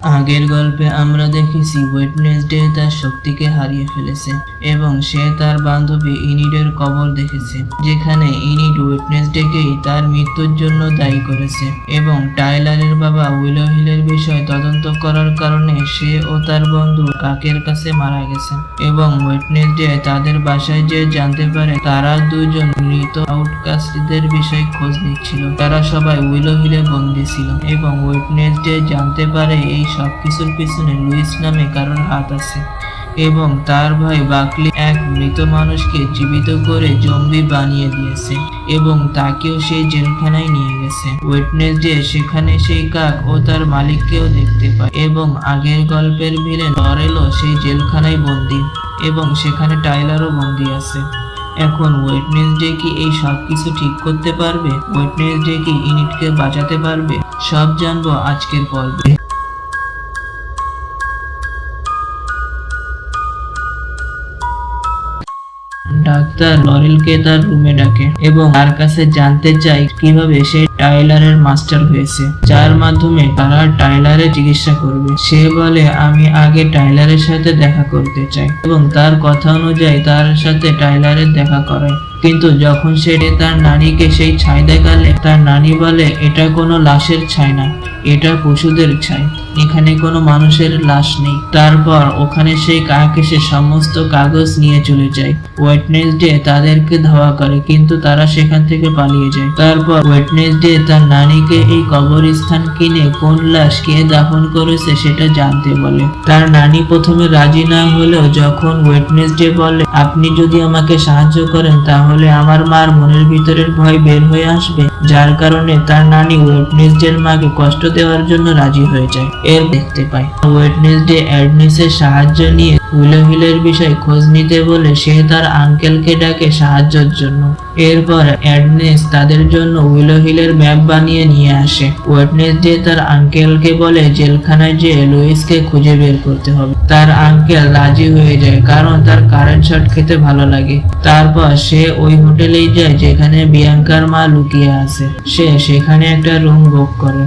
আগের গল্পে আমরা দেখেছি ওয়েডনেসডে তার শক্তিকে হারিয়ে ফেলেছে এবং সে তার বান্ধবী ইনিডের কবর দেখেছে, যেখানে ইনিড ওয়েডনেসডেকেই তার মৃত্যুর জন্য দায়ী করেছে এবং টাইলারের বাবা উইলো হিলের বিষয়ে তদন্ত করার কারণে সে ও তার বন্ধু কাকের কাছে মারা গেছে এবং ওয়েডনেসডে তাদের বাসায় যে জানতে পারে তারা দুজন মৃত আউটকাস্টদের বিষয়ে খোঁজ নিচ্ছিল। তারা সবাই উইলো হিলে বন্দী ছিল এবং ওয়েডনেসডে জানতে পারে এই সব কিছুর পিছনে লুইস নামে কারোর হাত আছে। এবং তার ভাই বাকলি এক মৃত মানুষকে জীবিত করে জম্বি বানিয়ে দিয়েছে এবং তাকেও সেই জেলখানায় নিয়ে গেছে। ওয়েটনেসডে সেখানে সেই কাক ও তার মালিককেও দেখতে পায় এবং আগের গল্পের ভিলেন লরেলও সেই জেলখানায় বন্দি এবং সেখানে টাইলারও বন্দি আছে। এখন ওয়েটনেসডে কি এই সব কিছু ঠিক করতে পারবে? ওয়েটনেসডে কি ইনিটকে বাঁচাতে পারবে? সব জানব আজকের পর্বে। ডাক্তার লরেলকে তার রুমে ডাকে এবং তার কাছে জানতে চায় কীভাবে সে টাইলারের মাস্টার হয়েছে। যার মাধ্যমে তারা টাইলারের চিকিৎসা করবে। সে বলে, আমি আগে টাইলারের সাথে দেখা করতে চাই এবং তার কথা অনুযায়ী তার সাথে টাইলারের দেখা করায় কিন্তু যখন সে তার নানিকে সেই ছাই দেখালে, তার নানি বলে, এটা কোনো লাশের ছাই না, এটা পশুদের ছাই। এখানে কোনো মানুষের লাশ নেই। তারপর ওখানে সেই কাক এসে সমস্ত কাগজ নিয়ে চলে যায়। ওয়েটনেসডে তাদেরকে ধাওয়া করে, কিন্তু তারা সেখান থেকে পালিয়ে যায়। তারপর ওয়েটনেসডে তার নানিকে এই কবরস্থান কিনে কোন লাশ কে দাফন করেছে সেটা জানতে বলে। তার নানি প্রথমে রাজি না হলেও যখন ওয়েটনেসডে বলে, আপনি যদি আমাকে সাহায্য করেন, তাহলে আমার মার মনের ভিতরের ভয় বের হয়ে আসবে, যার কারণে তার নানি ওয়েটনেসডের মাকে কষ্ট দেওয়ার জন্য রাজি হয়ে যায়। এর দেখতে পায় ওয়েটনেসডে অ্যাডনেসের সাহায্য নিয়ে উইলো হিলের বিষয়ে খোঁজ নিতে বলে সে তার আঙ্কেলকে ডাকে সাহায্যের জন্য। এরপর অ্যাডনেস তাদের জন্য উইলো হিলের ম্যাপ বানিয়ে নিয়ে আসে। ওয়েটনেসডে তার আঙ্কেলকে বলে, জেলখানায় যে লুইসকে খুঁজে বের করতে হবে। তার আঙ্কেল রাজি হয়ে যায়, কারণ তার কারেন্ট শট খেতে ভালো লাগে। তারপর সে ওই হোটেলেই যায়, যেখানে বিয়াঙ্কার মা লুকিয়ে আসে সে সেখানে একটা রুম বুক করে।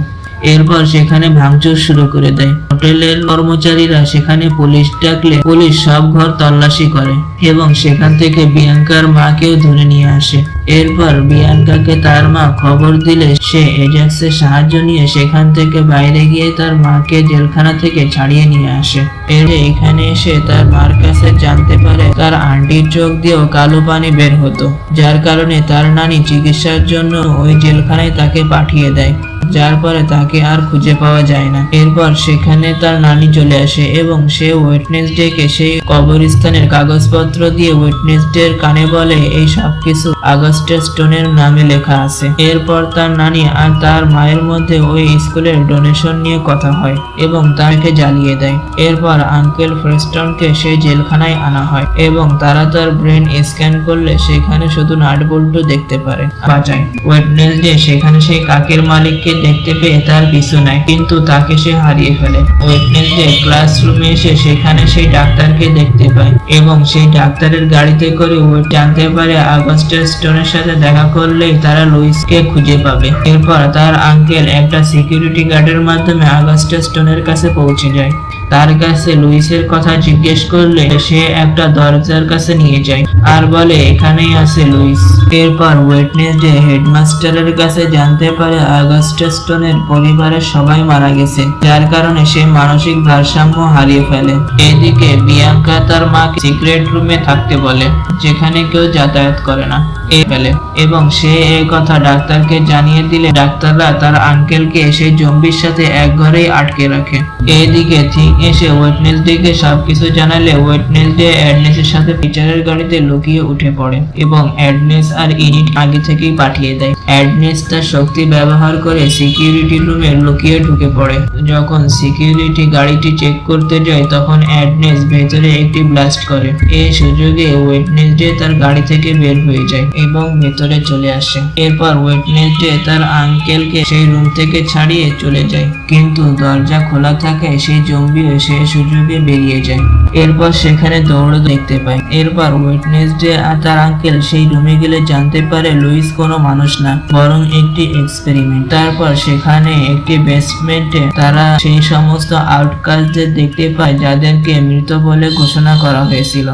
এরপর সেখানে ভাঙচুর শুরু করে দেয়। হোটেলের কর্মচারীরা সেখানে পুলিশ ডাকলে পুলিশ সব ঘর তল্লাশি করে এবং সেখান থেকে বিয়াঙ্কার মাকেও ধরে নিয়ে আসে। এরপর বিয়াঙ্কাকে তার মা খবর দিলে সে এজাক্সের সাহায্য নিয়ে সেখান থেকে বাইরে গিয়ে তার মাকে জেলখানা থেকে ছাড়িয়ে নিয়ে আসে। এর এখানে এসে তার মার কাছে জানতে পারে তার আন্টির চোখ দিয়েও কালো পানি বের হতো, যার কারণে তার নানি চিকিৎসার জন্য ওই জেলখানায় তাকে পাঠিয়ে দেয়। যার পরে তাকে আর খুঁজে পাওয়া যায় না। এরপর সেখানে তার নানি চলে আসে এবং সে ওয়েটনেসডে কে সেই কবরস্থানের কাগজপত্র দিয়ে ওয়েটনেসডে এর কানে বলে, এই সব কিছু আগস্টা স্টোনের নামে লেখা আছে। এরপর তার নানি আর তার মায়ের মধ্যে ওই স্কুলের ডোনেশন নিয়ে কথা হয় এবং তাকে জ্বালিয়ে দেয়। এরপর আঙ্কেল ফ্রেস্টনকে সেই জেলখানায় আনা হয় এবং তারা তার ব্রেন স্ক্যান করলে সেখানে শুধু নাট বল্টু দেখতে পারে। বাঁচায় ওয়েডনেসডে সেখানে সেই কাকের মালিককে দেখতে পেয়ে তার পিছু নেয়, কিন্তু তাকে সে হারিয়ে ফেলে। ওয়েডনেসডে ক্লাসরুমে এসে সেখানে সেই ডাক্তারকে দেখতে পায় এবং সেই ডাক্তারের গাড়িতে করে ও জানতে পারে আগস্টা স্টোনের সাথে দেখা করলেই তারা লুইসকে খুঁজে পাবে। এরপর তার আঙ্কেল একটা সিকিউরিটি গার্ডের মাধ্যমে আগস্টা স্টোনের কাছে পৌঁছে যায়। তার কাছে লুইসের কথা জিজ্ঞেস করলে সে একটা দরজার কাছে নিয়ে যায় আর বলে, এখানেই আছে লুইস। এরপর ওয়েটনেসডে হেডমাস্টারের কাছে জানতে পারে আগস্টা স্টোনের পরিবারের সবাই মারা গেছে, যার কারণে সে মানসিক ভারসাম্য হারিয়ে ফেলে। এদিকে বিয়াঙ্কা তার মাকে সিক্রেট রুমে থাকতে বলে, যেখানে কেউ যাতায়াত করে না। এ ফেলে। এবং সে এই কথা ডাক্তারকে জানিয়ে দিলে, ডাক্তাররা তার আঙ্কেলকে সেই জম্বির সাথে এক ঘরেই আটকে রাখে। এইদিকে থিং এসে ওয়েটনেসডেকে সবকিছু জানালে ওয়েটনেসডে অ্যাডনেসের সাথে পিচারের গাড়িতে লুকিয়ে উঠে পড়ে এবং অ্যাডনেস আর ইনিট আগে থেকেই পাঠিয়ে দেয়। অ্যাডনেস তার শক্তি ব্যবহার করে সিকিউরিটি রুমে লুকিয়ে ঢুকে পড়ে। যখন সিকিউরিটি গাড়িটি চেক করতে যায়, তখন অ্যাডনেস ভেতরে একটি ব্লাস্ট করে। এই সুযোগে ওয়েটনেসডে তার গাড়ি থেকে বের হয়ে যায়। এবং ভেতরে চলে আসে। এরপর ওয়েটনেসডে তার আঙ্কেলকে সেই রুম থেকে ছাড়িয়ে চলে যায়। কিন্তু দরজা খোলা থাকায় সেই জম্বিও সেই সুযোগে বেরিয়ে যায়। এরপর সেখানে দৌড়ে দেখতে পায়। এরপর ওয়েটনেসডে আর তার আঙ্কেল সেই রুমে গেলে জানতে পারে লুইস কোনো মানুষ না, বরং একটি এক্সপেরিমেন্ট। তারপর সেখানে একটি বেসমেন্টে তারা সেই সমস্ত আউটকাস্টদের দেখতে পায়, যাদেরকে মৃত বলে ঘোষণা করা হয়েছিল।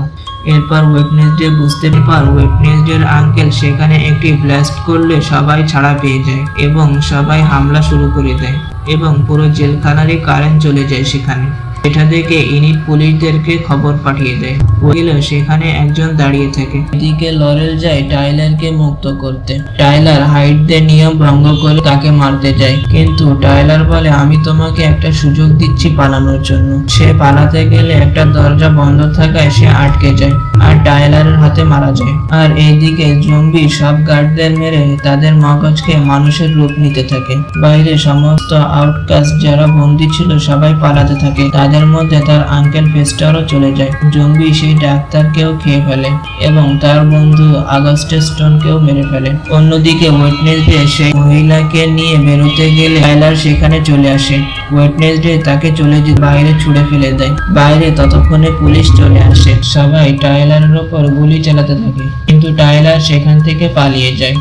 এরপর ওয়েটনেসডে বুঝতে পার ওয়েটনেসডের আঙ্কেল সেখানে একটি ব্লাস্ট করলে সবাই ছাড়া পেয়ে যায় এবং সবাই হামলা শুরু করে দেয় এবং পুরো জেলখানারই কারেন্ট চলে যায় সেখানে। এটা দেখে ইনিট পুলিশদেরকে খবর পাঠিয়ে দেয়। ওইল সেখানে একজন দাঁড়িয়ে থাকে। এদিকে লরেল যায় টাইলারকে মুক্ত করতে। টাইলার হাইটদের নিয়ম ভঙ্গ করে তাকে মারতে যায়। কিন্তু টাইলার বলে, আমি তোমাকে একটা সুযোগ দিচ্ছি পালানোর জন্য। সে পালাতে গেলে একটা দরজা বন্ধ থাকায় সে আটকে যায় আর টাইলারের হাতে মারা যায়। আর এইদিকে জম্বি সব গার্ডদের মেরে তাদের মগজকে মানুষের রূপ নিতে থাকে। বাইরে সমস্ত আউটকাস্ট যারা বন্দি ছিল সবাই পালাতে থাকে। তাদের মধ্যে তার আঙ্কেল ফেস্টারও চলে যায়। জম্বি সেই ডাক্তারকেও খেয়ে ফেলে এবং তার বন্ধু আগস্টে স্টোনকেও মেরে ফেলে। অন্যদিকে ওয়েটনেসডে সেই মহিলাকে নিয়ে বেরোতে গেলে টাইলার সেখানে চলে আসে। ওয়েটনেসডে তাকে চলে যেতে বাইরে ছুড়ে ফেলে দেয়। বাইরে ততক্ষণে পুলিশ চলে আসে। সবাই টাইলারের ওপর গুলি চালাতে থাকে। কিন্তু টাইলার সেখান থেকে পালিয়ে যায়।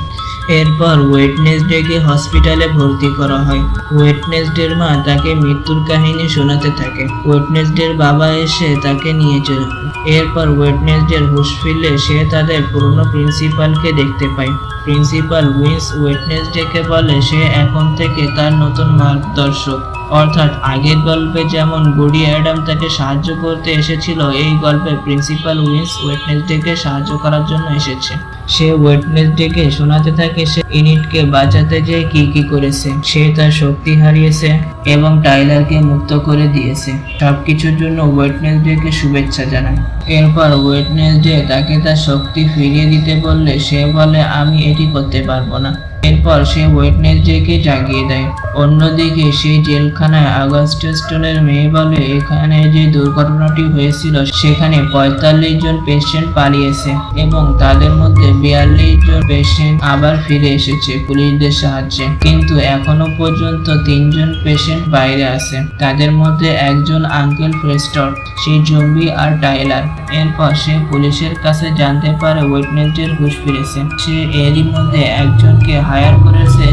এরপর ওয়েটনেসডেকে হসপিটালে ভর্তি করা হয়। ওয়েটনেসডের মা তাকে মৃত্যুর কাহিনী শোনাতে থাকে। ওয়েটনেসডের বাবা এসে তাকে নিয়ে চলে এরপর ওয়েটনেসডের হুশ ফিরলে সে তাদের পুরনো প্রিন্সিপালকে দেখতে পায়। প্রিন্সিপাল উইন্স ওয়েটনেসডেকে বলে, সে এখন থেকে তার নতুন মার্গদর্শক। অর্থাৎ আগের গল্পে যেমন গুডি অ্যাডাম তাকে সাহায্য করতে এসেছিল, এই গল্পে প্রিন্সিপাল উইন্স ওয়েটনেসডেকে সাহায্য করার জন্য এসেছে। সে ওয়েটনেস ডেকে শোনাতে থাকে, সে ইনিটকে বাঁচাতে যেয়ে কি কি করেছে। সে তার শক্তি হারিয়েছে এবং টাইলারকে মুক্ত করে দিয়েছে। সব কিছুর জন্য ওয়েটনেস ডে কে শুভেচ্ছা জানায়। এরপর ওয়েটনেসডে তাকে তার শক্তি ফিরিয়ে দিতে বললে সে বলে, আমি এটি করতে পারব না। এরপর সে ওয়েটনেসডেকে জাগিয়ে দেয়। অন্যদিকে সেই জেলখানায় আগস্টেস্টনের মেয়ে বলে এখানে যে দুর্ঘটনাটি হয়েছিল, সেখানে পঁয়তাল্লিশ জন পেশেন্ট পালিয়েছে এবং তাদের মধ্যে বিয়াল্লিশ জন পেশেন্ট আবার ফিরে এসেছে পুলিশদের সাহায্যে। কিন্তু এখনও পর্যন্ত তিনজন পেশেন্ট বাইরে আছে। তাদের মধ্যে একজন আঙ্কেল ফ্রেস্টর সেই জম্বি আর টাইলার। এরপর সে পুলিশের কাছে জানতে পারে ওয়েটনেসডের ঘুষ ফিরেছে। সে এরই মধ্যে একজনকে হায়ার করেছে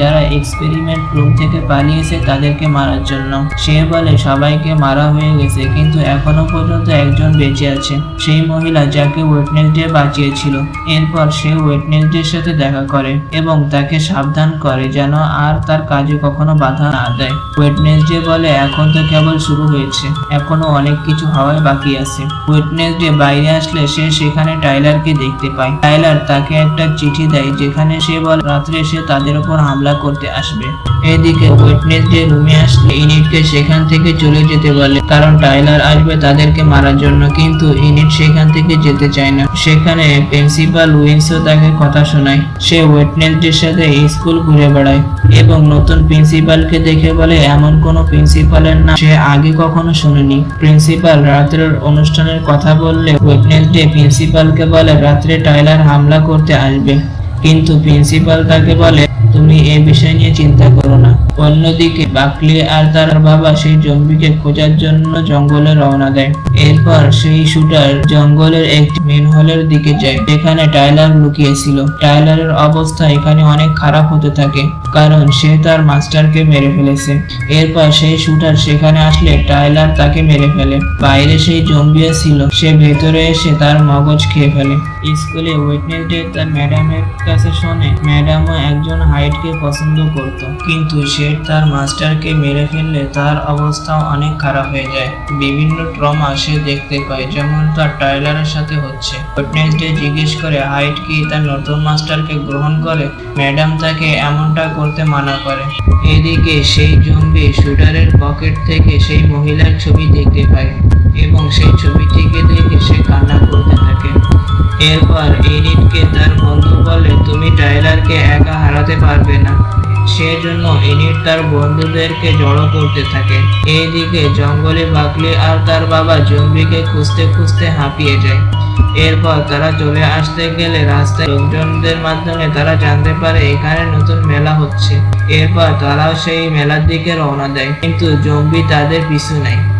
যারা এক্সপেরিমেন্ট রুম থেকে পালিয়েছে তাদেরকে মারার জন্য। সে বলে, সবাইকে মারা হয়ে গেছে, কিন্তু এখনও পর্যন্ত একজন বেঁচে আছে। সেই মহিলা যাকে ওয়েটনেসডে বাঁচিয়েছিল। এরপর সে ওয়েটনেস ওয়েটনেসডের সাথে দেখা করে এবং তাকে সাবধান করে যেন আর তার কাজে কখনো বাধা না দেয়। ওয়েটনেসডে বলে, এখন তো কেবল শুরু হয়েছে। এখনও অনেক কিছু হওয়ায় বাকি আছে। ওয়েটনেসডে বাইরে আসলে সে সেখানে টাইলারকে দেখতে পায়। টাইলার তাকে একটা চিঠি দেয়, যেখানে সে বলে, রাত্রে সে তাদের উপর হামলা করতে আসবে। এদিকে ওয়েটনেসডে রুমে আসলে ইনিটকে সেখান থেকে চলে যেতে বলে, কারণ টাইলার আসবে তাদেরকে মারার জন্য, কিন্তু ইনিট সেখান থেকে যেতে চায় না। সেখানে প্রিন্সিপাল উইন্সও তাকে কথা শোনায়। সে ওয়েটনেসডের সাথে স্কুল ঘুরে বেড়ায় এবং নতুন প্রিন্সিপালকে দেখে বলে, এমন কোনো প্রিন্সিপালের নাম সে আগে কখনো শুনেনি। প্রিন্সিপাল রাত্রের অনুষ্ঠানের কথা বললে ওয়েটনেসডে প্রিন্সিপালকে বলে, রাত্রে টাইলার হামলা করতে আসবে। কিন্তু প্রিন্সিপাল তাকে বলে তুমি এ বিষয় নিয়ে চিন্তা করো না। অন্যদিকে বাকলি আর তার বাবা সেই জম্বিকে খোঁজার জন্য জঙ্গলে রওনা দেয়। এরপর সেই শুটার জঙ্গলের একটি মেন হলের দিকে যায়, যেখানে টাইলার লুকিয়েছিল। টাইলারের অবস্থা এখানে অনেক খারাপ হতে থাকে, কারণ সে তার মাস্টারকে মেরে ফেলেছে। এরপর সেই শুটার সেখানে আসলে টাইলার তাকে মেরে ফেলে। বাইরে সেই জম্বিয়া ছিল, সে ভেতরে এসে তার মগজ খেয়ে ফেলে। স্কুলে ওয়েটনেসডে তার ম্যাডামের কাছে শোনে। ম্যাডামও একজন হাইটকে পছন্দ করত, কিন্তু সে তার মাস্টারকে মেরে ফেললে তার অবস্থা অনেক খারাপ হয়ে যায়। বিভিন্ন ট্রমা সে দেখতে পায়, যেমন তার টাইলারের সাথে হচ্ছে। ওয়েটনেসডে জিজ্ঞেস করে হাইট কি তার নতুন মাস্টারকে গ্রহণ করে? ম্যাডাম তাকে এমনটা করতে মানা করে। এদিকে সেই জম্বি শুটারের পকেট থেকে সেই মহিলার ছবি দেখতে পায় এবং সেই ছবিটিকে দেখে সে কান্না করতে থাকে। এরপর ইনিটকে তার বন্ধু বলে, তুমি টাইলারকে একা হারাতে পারবে না। সেজন্য ইনিট তার বন্ধুদেরকে জড়ো করতে থাকে। এইদিকে জঙ্গলে বাকলি আর তার বাবা জম্বিকে খুঁজতে খুঁজতে হাঁপিয়ে যায়। এরপর তারা চলে আসতে গেলে রাস্তায় লোকজনদের মাধ্যমে তারা জানতে পারে এখানে নতুন মেলা হচ্ছে। এরপর তারাও সেই মেলার দিকে রওনা দেয়। কিন্তু জম্বি তাদের পিছু নেয়।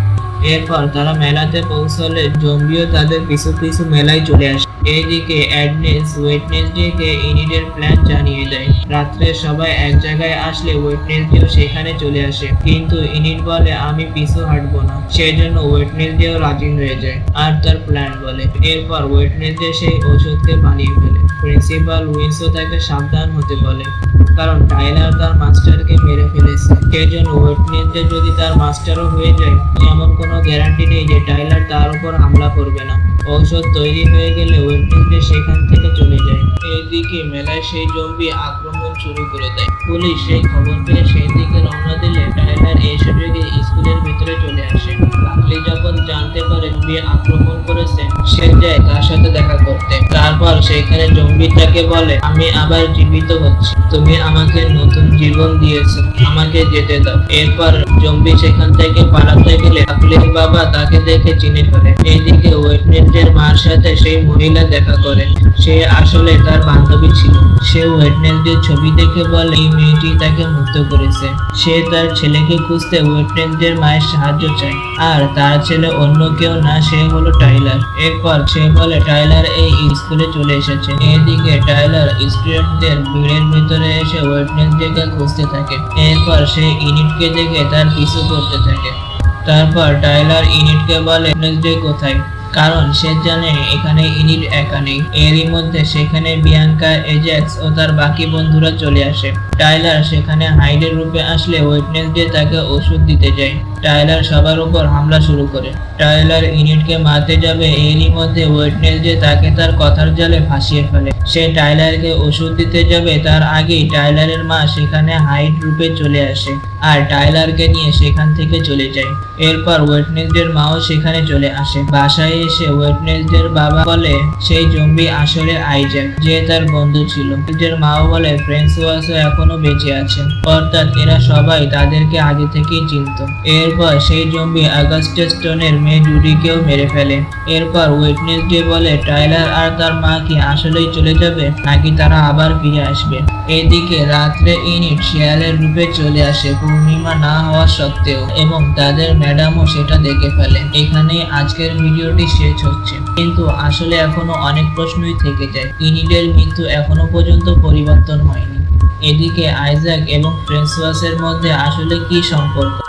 এরপর তারা মেলাতে পৌঁছলে জম্বিও তাদের পিছু পিছু মেলায় চলে আসে। এইদিকে অ্যাডনেস ওয়েটনেসডেকে ইনিডের প্ল্যান জানিয়ে দেয়। রাত্রে সবাই এক জায়গায় আসলে ওয়েটনেসডেও সেখানে চলে আসে। কিন্তু ইনিড বলে, আমি পিছু হাঁটবো না। সেই জন্য ওয়েটনেসডেও রাজি হয়ে যায় আর তার প্ল্যান বলে। এরপর ওয়েটনেসডে সেই ওষুধকে বানিয়ে ফেলে। প্রিন্সিপাল উইন্সও তাকে সাবধান হতে বলে, কারণ টাইলার তার মাস্টারকে মেরে ফেলেছে। সেই জন্য ওয়েটনেসডে যদি তার মাস্টারও হয়ে যায় এমন কোনো গ্যারান্টি নেই যে টাইলার তার উপর হামলা করবে না। ঔষধ তৈরি হয়ে গেলে ওয়েটনেসডে সেখান থেকে চলে যায়। এইদিকে মেলায় সেই জম্বি আক্রমণ শুরু করে দেয়। পুলিশ সেই খবর পেয়ে সেই দিকে রওনা দিলে টাইলার এই সুযোগে স্কুলের ভিতরে চলে আসে। কাকলি যখন জানতে পারে জম্বি আক্রমণ করেছে, সে যায় তার সাথে দেখা করতে। তারপর সেখানে জম্বিটাকে বলে, আমি আবার জীবিত হচ্ছি। তুমি আমাকে নতুন জীবন দিয়েছ। আমাকে যেতে দাও। এরপর জম্বি সেখান থেকে পালাতে গেলে কাকলির বাবা তাকে দেখে চিনে ফেলে। এইদিকে ওয়েটনেসডের মার সাথে সেই মহিলা দেখা করে। সে আসলে তার বান্ধবী ছিল। সে ওয়েটনেসডের ছবি দেখে বলে, এই মেয়েটি তাকে মুক্ত করেছে। সে তার ছেলেকে খুঁজতে ওয়েটনেসডের মায়ের সাহায্য চায়। আর তার ছেলে অন্য কেউ না, সে হলো টাইলার। এরপর সে বলে, টাইলার এই স্কুলে চলে এসেছে। এদিকে টাইলার স্টুডেন্টদের ভিড়ের ভিতরে এসে ওয়েটনেসডেকে খুঁজতে থাকে। এরপর সে ইনিটকে দেখে তার পিছু করতে থাকে। তারপর টাইলার ইনিটকে বলে ওয়েটনেসডে কোথায়? কারণ সে জানে এখানে ইনিট একা নেই। এরই মধ্যে সেখানে বিয়াঙ্কা, এজেক্স ও তার বাকি বন্ধুরা চলে আসে। টাইলার সেখানে হাইডের রূপে আসলে ওয়েটনেসডে তাকে ওষুধ দিতে যায়। টাইলার সবার উপর হামলা শুরু করে। টাইলার ইনিটকে মারতে যাবে, এরই মধ্যে ওয়েটনেসডে তাকে তার কথার জালে ফাঁসিয়ে ফেলে। সে টাইলারকে ওষুধ দিতে যাবে, তার আগেই টাইলারের মা সেখানে হাইড রূপে চলে আসে। আর টাইলারকে নিয়ে সেখান থেকে চলে যায়। এরপর ওয়েটনেসডের মাও সেখানে চলে আসে। বাসায় এসে ওয়েটনেসডের বাবা বলে, সেই জম্বি আসলে আইজ্যাক, যে তার বন্ধু ছিল। ওয়েটনেসডের মাও বলে ফ্রেন্সওয়াসও এখনও বেঁচে আছে। অর্থাৎ এরা সবাই তাদেরকে আগে থেকেই চিনত। এরপর সেই জম্বি আগস্টে স্টোনের মেয়ে জুডিকেও মেরে ফেলে। এরপর ওয়েটনেসডে বলে, টাইলার আর তার মা কি আসলেই চলে যাবে, নাকি তারা আবার ফিরে আসবে? এদিকে রাত্রে ইনিট শিয়ালের রূপে চলে আসে। পূর্ণিমা না হওয়া সত্ত্বেও এবং তাদের ম্যাডামও সেটা দেখে ফেলে এখানেই আজকের ভিডিওটি শেষ হচ্ছে। কিন্তু আসলে এখনও অনেক প্রশ্নই থেকে যায়। ইনিডের মৃত্যু এখনও পর্যন্ত পরিবর্তন হয়নি। এদিকে আইজাক এবং ফ্রেন্সওয়াসের মধ্যে আসলে কি সম্পর্ক?